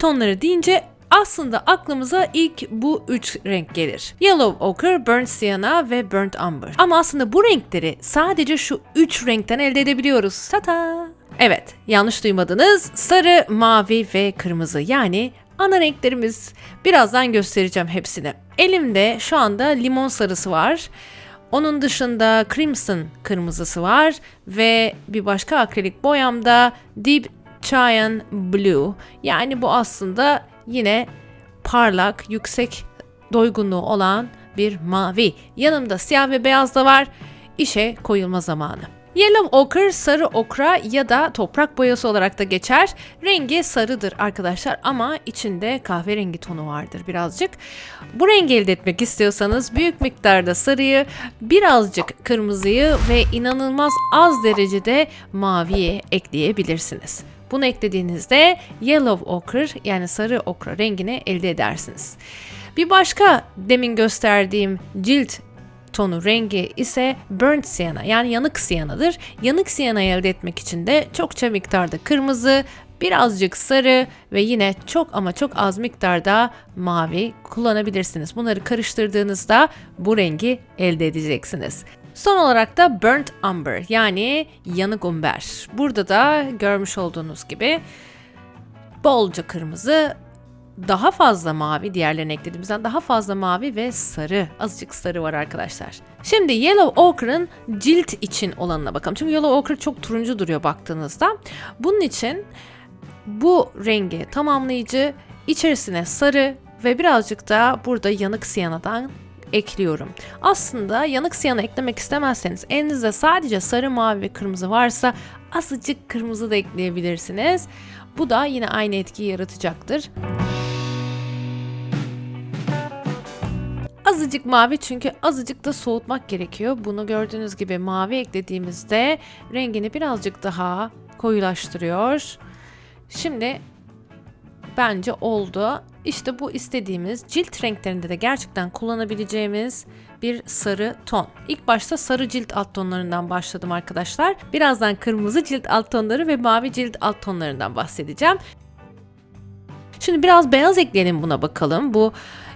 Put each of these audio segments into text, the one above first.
tonları deyince aslında aklımıza ilk bu üç renk gelir. Yellow Ochre, Burnt Sienna ve Burnt Umber. Ama aslında bu renkleri sadece şu üç renkten elde edebiliyoruz. Tata! Evet, yanlış duymadınız. Sarı, mavi ve kırmızı yani ana renklerimiz. Birazdan göstereceğim hepsini. Elimde şu anda limon sarısı var. Onun dışında crimson kırmızısı var ve bir başka akrilik boyamda deep cyan blue. Yani bu aslında yine parlak, yüksek doygunluğu olan bir mavi. Yanımda siyah ve beyaz da var. İşe koyulma zamanı. Yellow ochre, sarı okra ya da toprak boyası olarak da geçer. Rengi sarıdır arkadaşlar ama içinde kahverengi tonu vardır birazcık. Bu rengi elde etmek istiyorsanız büyük miktarda sarıyı, birazcık kırmızıyı ve inanılmaz az derecede maviyi ekleyebilirsiniz. Bunu eklediğinizde yellow ochre yani sarı okra rengini elde edersiniz. Bir başka demin gösterdiğim cilt tonu rengi ise burnt siyana yani yanık siyanadır. Yanık siyana elde etmek için de çokça miktarda kırmızı, birazcık sarı ve yine çok ama çok az miktarda mavi kullanabilirsiniz. Bunları karıştırdığınızda bu rengi elde edeceksiniz. Son olarak da burnt umber yani yanık umber. Burada da görmüş olduğunuz gibi bolca kırmızı, daha fazla mavi diğerlerine eklediğimizden daha fazla mavi ve sarı azıcık sarı var arkadaşlar. Şimdi Yellow Ochre'ın cilt için olanına bakalım. Çünkü Yellow Ochre çok turuncu duruyor baktığınızda. Bunun için bu rengi tamamlayıcı içerisine sarı ve birazcık da burada yanık siyanadan ekliyorum. Aslında yanık siyana eklemek istemezseniz elinizde sadece sarı, mavi ve kırmızı varsa azıcık kırmızı da ekleyebilirsiniz. Bu da yine aynı etkiyi yaratacaktır. Azıcık mavi çünkü azıcık da soğutmak gerekiyor. Bunu gördüğünüz gibi mavi eklediğimizde rengini birazcık daha koyulaştırıyor. Şimdi bence oldu. İşte bu istediğimiz cilt renklerinde de gerçekten kullanabileceğimiz bir sarı ton. İlk başta sarı cilt alt tonlarından başladım arkadaşlar. Birazdan kırmızı cilt alt tonları ve mavi cilt alt tonlarından bahsedeceğim. Şimdi biraz beyaz ekleyelim buna bakalım. Bu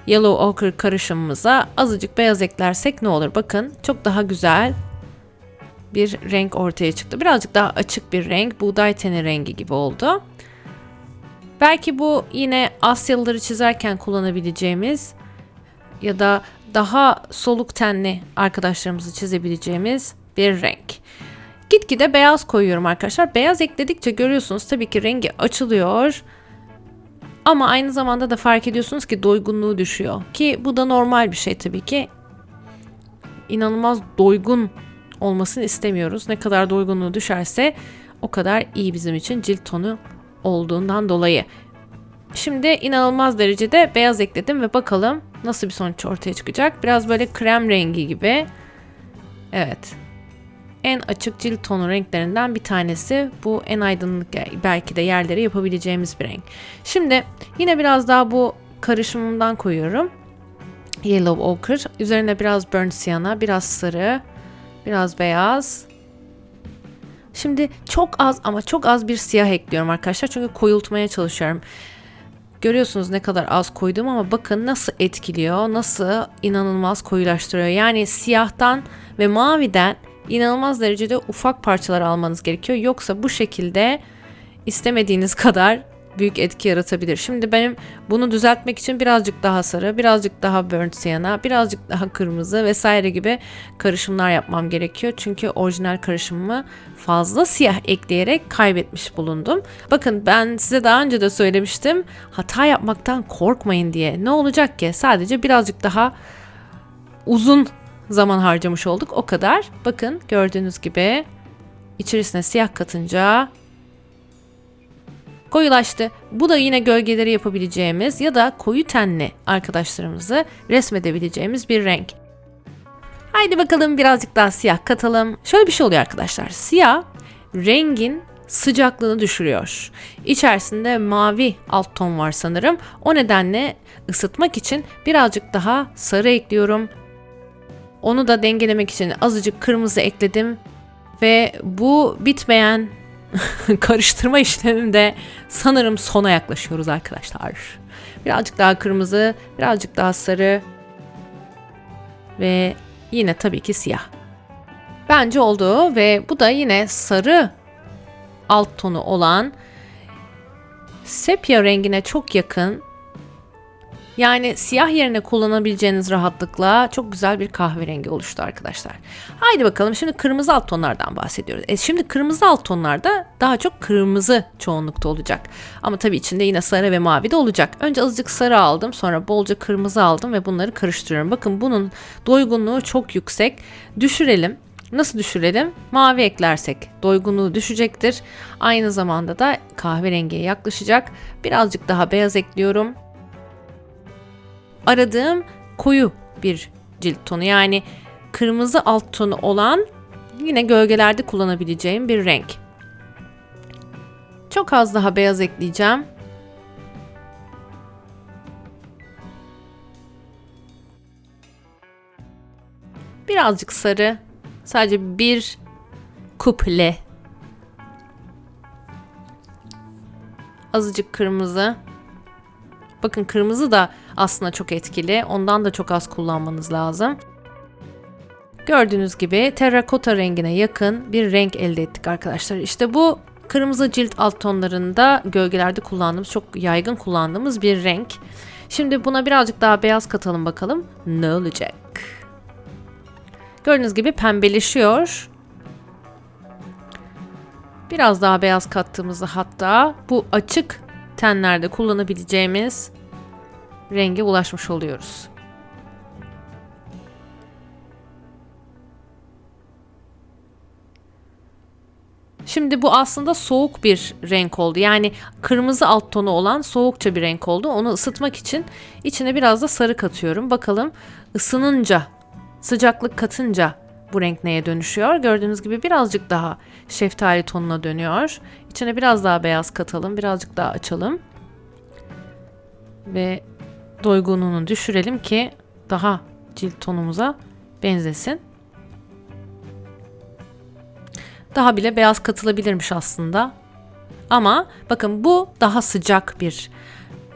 yellow ochre karışımımıza azıcık beyaz eklersek ne olur? Bakın çok daha güzel bir renk ortaya çıktı. Birazcık daha açık bir renk. Buğday teni rengi gibi oldu. Belki bu yine Asyalıları çizerken kullanabileceğimiz ya da daha soluk tenli arkadaşlarımızı çizebileceğimiz bir renk. Gitgide beyaz koyuyorum arkadaşlar. Beyaz ekledikçe görüyorsunuz tabii ki rengi açılıyor. Ama aynı zamanda da fark ediyorsunuz ki doygunluğu düşüyor. Ki bu da normal bir şey tabii ki. İnanılmaz doygun olmasını istemiyoruz. Ne kadar doygunluğu düşerse o kadar iyi bizim için cilt tonu olduğundan dolayı. Şimdi inanılmaz derecede beyaz ekledim ve bakalım nasıl bir sonuç ortaya çıkacak. Biraz böyle krem rengi gibi. Evet. En açık cilt tonu renklerinden bir tanesi. Bu en aydınlık belki de yerlere yapabileceğimiz bir renk. Şimdi yine biraz daha bu karışımımdan koyuyorum. Yellow ochre. Üzerine biraz burnt sienna, biraz sarı, biraz beyaz. Şimdi çok az ama çok az bir siyah ekliyorum arkadaşlar. Çünkü koyultmaya çalışıyorum. Görüyorsunuz ne kadar az koydum ama bakın nasıl etkiliyor, nasıl inanılmaz koyulaştırıyor. Yani siyahtan ve maviden inanılmaz derecede ufak parçalar almanız gerekiyor. Yoksa bu şekilde istemediğiniz kadar büyük etki yaratabilir. Şimdi benim bunu düzeltmek için birazcık daha sarı, birazcık daha burnt sienna, birazcık daha kırmızı vesaire gibi karışımlar yapmam gerekiyor. Çünkü orijinal karışımımı fazla siyah ekleyerek kaybetmiş bulundum. Bakın ben size daha önce de söylemiştim. Hata yapmaktan korkmayın diye. Ne olacak ki? Sadece birazcık daha uzun zaman harcamış olduk. O kadar. Bakın gördüğünüz gibi içerisine siyah katınca koyulaştı. Bu da yine gölgeleri yapabileceğimiz ya da koyu tenli arkadaşlarımızı resmedebileceğimiz bir renk. Haydi bakalım birazcık daha siyah katalım. Şöyle bir şey oluyor arkadaşlar. Siyah rengin sıcaklığını düşürüyor. İçerisinde mavi alt ton var sanırım. O nedenle ısıtmak için birazcık daha sarı ekliyorum. Onu da dengelemek için azıcık kırmızı ekledim ve bu bitmeyen karıştırma işleminde sanırım sona yaklaşıyoruz arkadaşlar. Birazcık daha kırmızı, birazcık daha sarı ve yine tabii ki siyah. Bence oldu ve bu da yine sarı alt tonu olan sepya rengine çok yakın yani siyah yerine kullanabileceğiniz rahatlıkla çok güzel bir kahverengi oluştu arkadaşlar. Haydi bakalım şimdi kırmızı alt tonlardan bahsediyoruz. E şimdi kırmızı alt tonlarda daha çok kırmızı çoğunlukta olacak. Ama tabii içinde yine sarı ve mavi de olacak. Önce azıcık sarı aldım sonra bolca kırmızı aldım ve bunları karıştırıyorum. Bakın bunun doygunluğu çok yüksek. Düşürelim. Nasıl düşürelim? Mavi eklersek doygunluğu düşecektir. Aynı zamanda da kahverengiye yaklaşacak. Birazcık daha beyaz ekliyorum aradığım koyu bir cilt tonu. Yani kırmızı alt tonu olan yine gölgelerde kullanabileceğim bir renk. Çok az daha beyaz ekleyeceğim. Birazcık sarı. Sadece bir kuple. Azıcık kırmızı. Bakın kırmızı da aslında çok etkili. Ondan da çok az kullanmanız lazım. Gördüğünüz gibi terrakota rengine yakın bir renk elde ettik arkadaşlar. İşte bu kırmızı cilt alt tonlarında gölgelerde kullandığımız, çok yaygın kullandığımız bir renk. Şimdi buna birazcık daha beyaz katalım bakalım ne olacak. Gördüğünüz gibi pembeleşiyor. Biraz daha beyaz kattığımızda hatta bu açık tenlerde kullanabileceğimiz renge ulaşmış oluyoruz. Şimdi bu aslında soğuk bir renk oldu. Yani kırmızı alt tonu olan soğukça bir renk oldu. Onu ısıtmak için içine biraz da sarı katıyorum. Bakalım ısınınca, sıcaklık katınca bu renk neye dönüşüyor? Gördüğünüz gibi birazcık daha şeftali tonuna dönüyor. İçine biraz daha beyaz katalım, birazcık daha açalım. Ve doygunluğunu düşürelim ki daha cilt tonumuza benzesin. Daha bile beyaz katılabilirmiş aslında. Ama bakın bu daha sıcak bir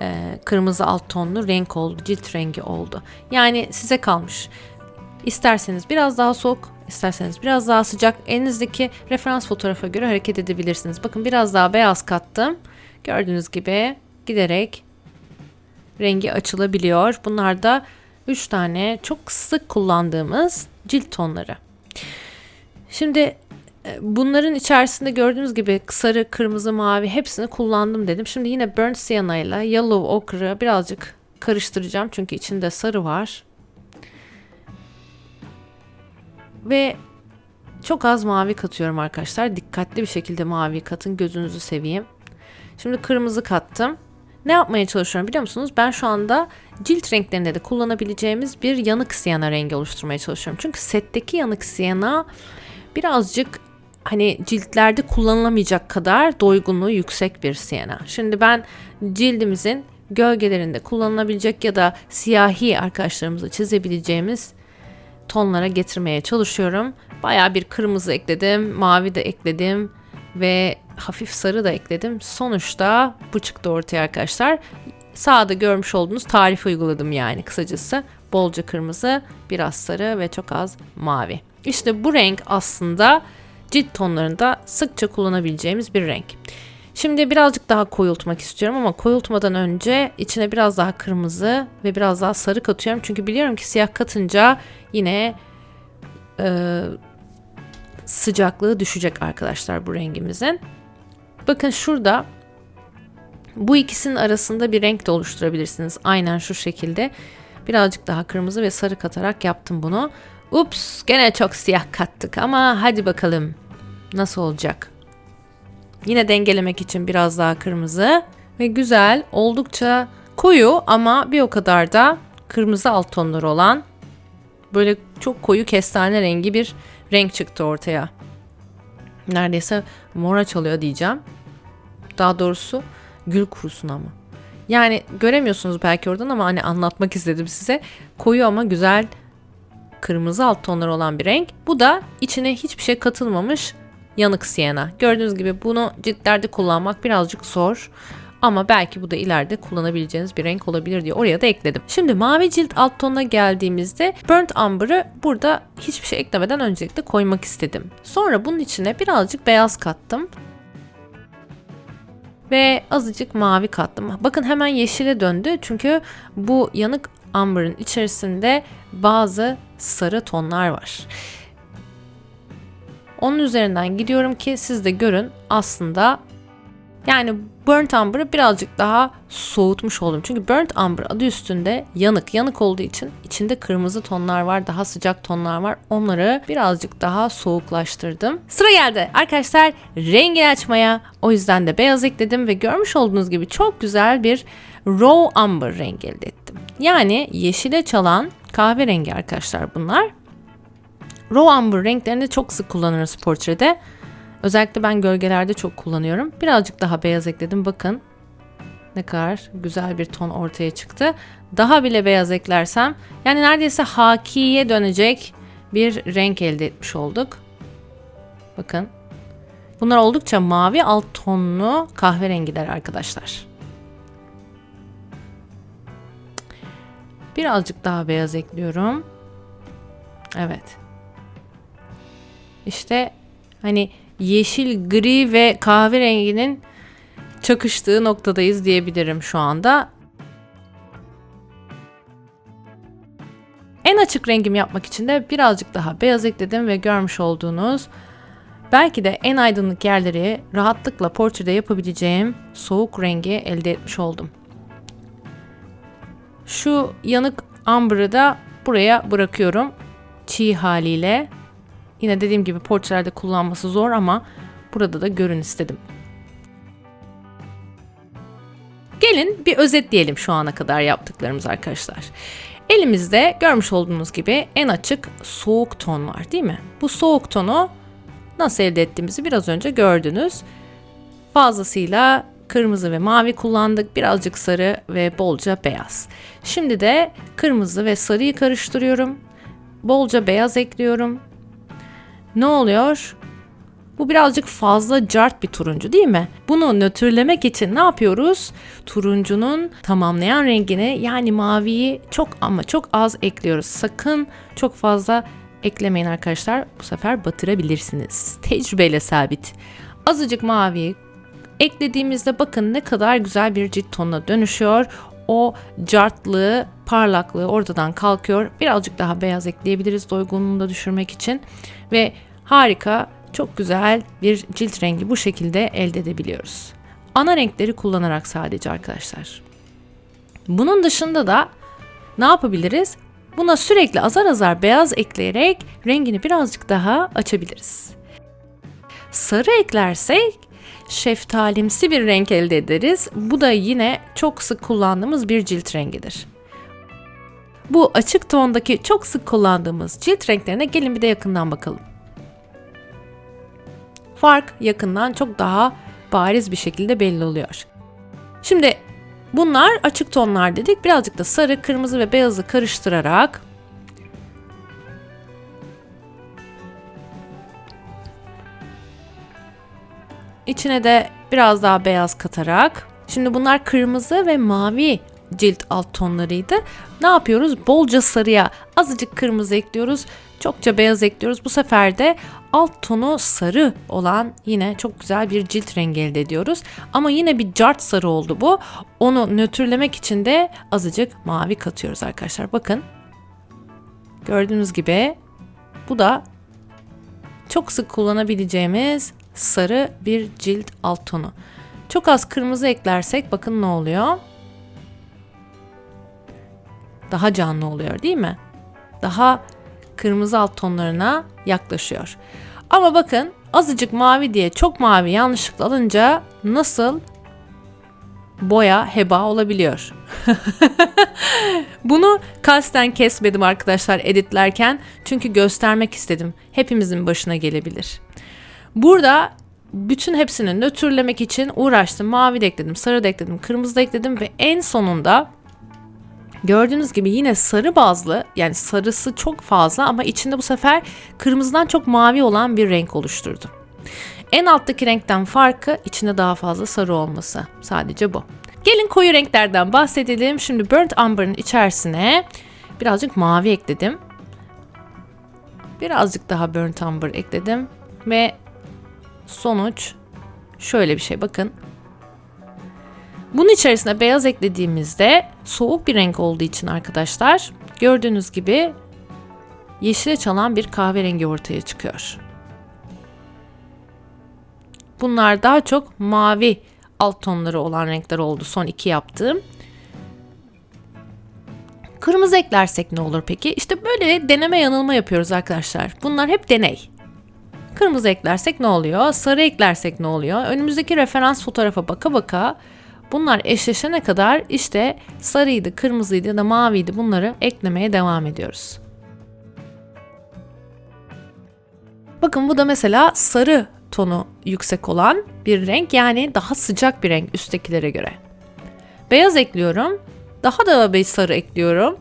e, kırmızı alt tonlu renk oldu. Cilt rengi oldu. Yani size kalmış. İsterseniz biraz daha soğuk, isterseniz biraz daha sıcak. Elinizdeki referans fotoğrafa göre hareket edebilirsiniz. Bakın biraz daha beyaz kattım. Gördüğünüz gibi giderek rengi açılabiliyor. Bunlar da 3 tane çok sık kullandığımız cilt tonları. Şimdi e, bunların içerisinde gördüğünüz gibi sarı, kırmızı, mavi hepsini kullandım dedim. Şimdi yine burnt sienna ile yellow ochre'ı birazcık karıştıracağım. Çünkü içinde sarı var. Ve çok az mavi katıyorum arkadaşlar. Dikkatli bir şekilde mavi katın. Gözünüzü seveyim. Şimdi kırmızı kattım. Ne yapmaya çalışıyorum biliyor musunuz? Ben şu anda cilt renklerinde de kullanabileceğimiz bir yanık siyana rengi oluşturmaya çalışıyorum. Çünkü setteki yanık siyana birazcık hani ciltlerde kullanılamayacak kadar doygunluğu yüksek bir siyana. Şimdi ben cildimizin gölgelerinde kullanılabilecek ya da siyahi arkadaşlarımızla çizebileceğimiz tonlara getirmeye çalışıyorum. Baya bir kırmızı ekledim, mavi de ekledim ve hafif sarı da ekledim. Sonuçta bu çıktı ortaya arkadaşlar. Sağda görmüş olduğunuz tarifi uyguladım yani kısacası. Bolca kırmızı, biraz sarı ve çok az mavi. İşte bu renk aslında cilt tonlarında sıkça kullanabileceğimiz bir renk. Şimdi birazcık daha koyultmak istiyorum ama koyultmadan önce içine biraz daha kırmızı ve biraz daha sarı katıyorum. Çünkü biliyorum ki siyah katınca yine e, sıcaklığı düşecek arkadaşlar bu rengimizin. Bakın şurada bu ikisinin arasında bir renk de oluşturabilirsiniz. Aynen şu şekilde. Birazcık daha kırmızı ve sarı katarak yaptım bunu. Ups gene çok siyah kattık ama hadi bakalım nasıl olacak. Yine dengelemek için biraz daha kırmızı ve güzel oldukça koyu ama bir o kadar da kırmızı alt tonları olan böyle çok koyu kestane rengi bir renk çıktı ortaya. Neredeyse mora çalıyor diyeceğim. Daha doğrusu gül kurusun ama. Yani göremiyorsunuz belki oradan ama hani anlatmak istedim size. Koyu ama güzel kırmızı alt tonları olan bir renk. Bu da içine hiçbir şey katılmamış yanık siyena. Gördüğünüz gibi bunu ciltlerde kullanmak birazcık zor. Ama belki bu da ileride kullanabileceğiniz bir renk olabilir diye oraya da ekledim. Şimdi mavi cilt alt tonuna geldiğimizde Burnt Umber'ı burada hiçbir şey eklemeden öncelikle koymak istedim. Sonra bunun içine birazcık beyaz kattım. Ve azıcık mavi kattım. Bakın hemen yeşile döndü çünkü bu yanık amber'ın içerisinde bazı sarı tonlar var. Onun üzerinden gidiyorum ki siz de görün aslında yani burnt umber'ı birazcık daha soğutmuş oldum. Çünkü burnt umber adı üstünde yanık. Yanık olduğu için içinde kırmızı tonlar var, daha sıcak tonlar var. Onları birazcık daha soğuklaştırdım. Sıra geldi arkadaşlar rengi açmaya. O yüzden de beyaz ekledim ve görmüş olduğunuz gibi çok güzel bir raw umber rengi elde ettim. Yani yeşile çalan kahverengi arkadaşlar bunlar. Raw umber renklerini çok sık kullanırız portrede. Özellikle ben gölgelerde çok kullanıyorum. Birazcık daha beyaz ekledim. Bakın ne kadar güzel bir ton ortaya çıktı. Daha bile beyaz eklersem yani neredeyse hakiye dönecek bir renk elde etmiş olduk. Bakın. Bunlar oldukça mavi alt tonlu kahverengiler arkadaşlar. Birazcık daha beyaz ekliyorum. Evet. İşte hani yeşil, gri ve kahverenginin çakıştığı noktadayız diyebilirim şu anda. En açık rengimi yapmak için de birazcık daha beyaz ekledim ve görmüş olduğunuz belki de en aydınlık yerleri rahatlıkla portrede yapabileceğim soğuk rengi elde etmiş oldum. Şu yanık amber'ı da buraya bırakıyorum çiğ haliyle. Yine dediğim gibi portrelerde kullanması zor ama burada da görün istedim. Gelin bir özetleyelim şu ana kadar yaptıklarımız arkadaşlar. Elimizde görmüş olduğunuz gibi en açık soğuk ton var değil mi? Bu soğuk tonu nasıl elde ettiğimizi biraz önce gördünüz. Fazlasıyla kırmızı ve mavi kullandık. Birazcık sarı ve bolca beyaz. Şimdi de kırmızı ve sarıyı karıştırıyorum. Bolca beyaz ekliyorum. Ne oluyor? Bu birazcık fazla cart bir turuncu değil mi? Bunu nötrlemek için ne yapıyoruz? Turuncunun tamamlayan rengini yani maviyi çok ama çok az ekliyoruz. Sakın çok fazla eklemeyin arkadaşlar. Bu sefer batırabilirsiniz. Tecrübeyle sabit. Azıcık mavi eklediğimizde bakın ne kadar güzel bir cilt tonuna dönüşüyor. O cartlığı, parlaklığı ortadan kalkıyor. Birazcık daha beyaz ekleyebiliriz doygunluğunu da düşürmek için. Ve harika, çok güzel bir cilt rengi bu şekilde elde edebiliyoruz. Ana renkleri kullanarak sadece arkadaşlar. Bunun dışında da ne yapabiliriz? Buna sürekli azar azar beyaz ekleyerek rengini birazcık daha açabiliriz. Sarı eklersek şeftalimsi bir renk elde ederiz. Bu da yine çok sık kullandığımız bir cilt rengidir. Bu açık tondaki çok sık kullandığımız cilt renklerine gelin bir de yakından bakalım. Fark yakından çok daha bariz bir şekilde belli oluyor. Şimdi bunlar açık tonlar dedik. Birazcık da sarı, kırmızı ve beyazı karıştırarak İçine de biraz daha beyaz katarak. Şimdi bunlar kırmızı ve mavi cilt alt tonlarıydı. Ne yapıyoruz? Bolca sarıya azıcık kırmızı ekliyoruz. Çokça beyaz ekliyoruz. Bu sefer de alt tonu sarı olan yine çok güzel bir cilt rengi elde ediyoruz. Ama yine bir cart sarı oldu bu. Onu nötrlemek için de azıcık mavi katıyoruz arkadaşlar. Bakın. Gördüğünüz gibi bu da çok sık kullanabileceğimiz sarı bir cilt alt tonu. Çok az kırmızı eklersek bakın ne oluyor? Daha canlı oluyor değil mi? Daha kırmızı alt tonlarına yaklaşıyor. Ama bakın azıcık mavi diye çok mavi yanlışlıkla alınca nasıl boya heba olabiliyor. Bunu kasten kesmedim arkadaşlar editlerken çünkü göstermek istedim. Hepimizin başına gelebilir. Burada bütün hepsini nötrlemek için uğraştım. Mavi de ekledim, sarı da ekledim, kırmızı da ekledim ve en sonunda gördüğünüz gibi yine sarı bazlı yani sarısı çok fazla ama içinde bu sefer kırmızıdan çok mavi olan bir renk oluşturdu. En alttaki renkten farkı içinde daha fazla sarı olması. Sadece bu. Gelin koyu renklerden bahsedelim. Şimdi Burnt Umber'ın içerisine birazcık mavi ekledim. Birazcık daha Burnt Umber ekledim. Ve sonuç şöyle bir şey bakın. Bunun içerisine beyaz eklediğimizde soğuk bir renk olduğu için arkadaşlar gördüğünüz gibi yeşile çalan bir kahverengi ortaya çıkıyor. Bunlar daha çok mavi alt tonları olan renkler oldu son iki yaptığım. Kırmızı eklersek ne olur peki? İşte böyle deneme yanılma yapıyoruz arkadaşlar. Bunlar hep deney. Kırmızı eklersek ne oluyor? Sarı eklersek ne oluyor? Önümüzdeki referans fotoğrafa baka baka bunlar eşleşene kadar işte sarıydı, kırmızıydı ya da maviydi bunları eklemeye devam ediyoruz. Bakın bu da mesela sarı tonu yüksek olan bir renk yani daha sıcak bir renk üsttekilere göre. Beyaz ekliyorum. Daha da bir sarı ekliyorum.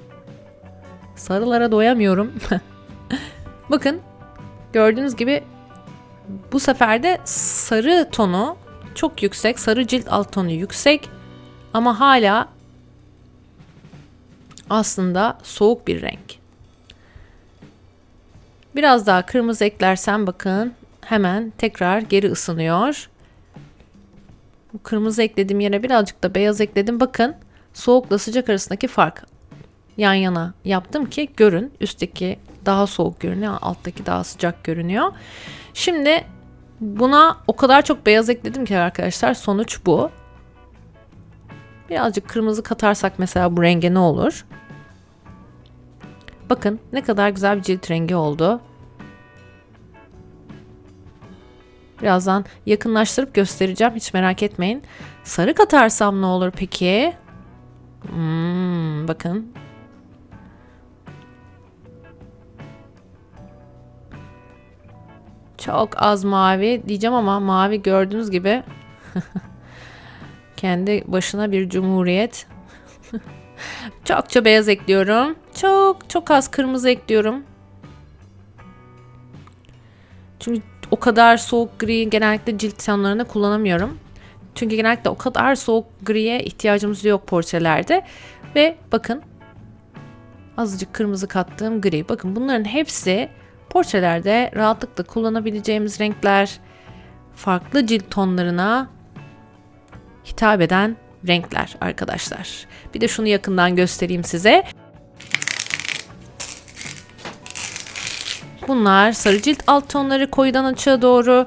Sarılara doyamıyorum. Bakın gördüğünüz gibi bu sefer de sarı tonu çok yüksek. Sarı cilt alt tonu yüksek. Ama hala aslında soğuk bir renk. Biraz daha kırmızı eklersem bakın hemen tekrar geri ısınıyor. Bu kırmızı eklediğim yere birazcık da beyaz ekledim. Bakın soğukla sıcak arasındaki fark yan yana yaptım ki görün. Üstteki daha soğuk görünüyor, alttaki daha sıcak görünüyor. Şimdi buna o kadar çok beyaz ekledim ki arkadaşlar sonuç bu. Birazcık kırmızı katarsak mesela bu renge ne olur? Bakın ne kadar güzel bir cilt rengi oldu. Birazdan yakınlaştırıp göstereceğim. Hiç merak etmeyin. Sarı katarsam ne olur peki? Hmm, bakın. Çok az mavi diyeceğim ama mavi gördüğünüz gibi kendi başına bir cumhuriyet. Çokça beyaz ekliyorum. Çok çok az kırmızı ekliyorum. Çünkü o kadar soğuk gri genellikle cilt tonlarında kullanamıyorum. Çünkü genellikle o kadar soğuk griye ihtiyacımız yok portrelerde. Ve bakın azıcık kırmızı kattığım gri. Bakın bunların hepsi portrelerde rahatlıkla kullanabileceğimiz renkler. Farklı cilt tonlarına hitap eden renkler arkadaşlar. Bir de şunu yakından göstereyim size. Bunlar sarı cilt alt tonları koyudan açığa doğru,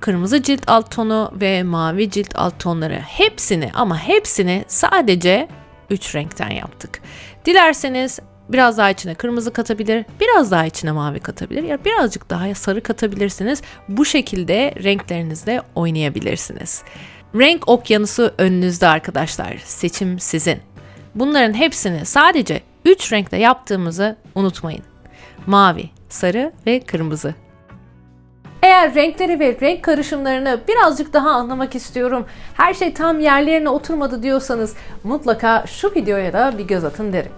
kırmızı cilt alt tonu ve mavi cilt alt tonları. Hepsini ama hepsini sadece 3 renkten yaptık. Dilerseniz biraz daha içine kırmızı katabilir, biraz daha içine mavi katabilir ya birazcık daha sarı katabilirsiniz. Bu şekilde renklerinizle oynayabilirsiniz. Renk okyanusu önünüzde arkadaşlar. Seçim sizin. Bunların hepsini sadece 3 renkte yaptığımızı unutmayın. Mavi, sarı ve kırmızı. Eğer renkleri ve renk karışımlarını birazcık daha anlamak istiyorum, her şey tam yerlerine oturmadı diyorsanız mutlaka şu videoya da bir göz atın derim.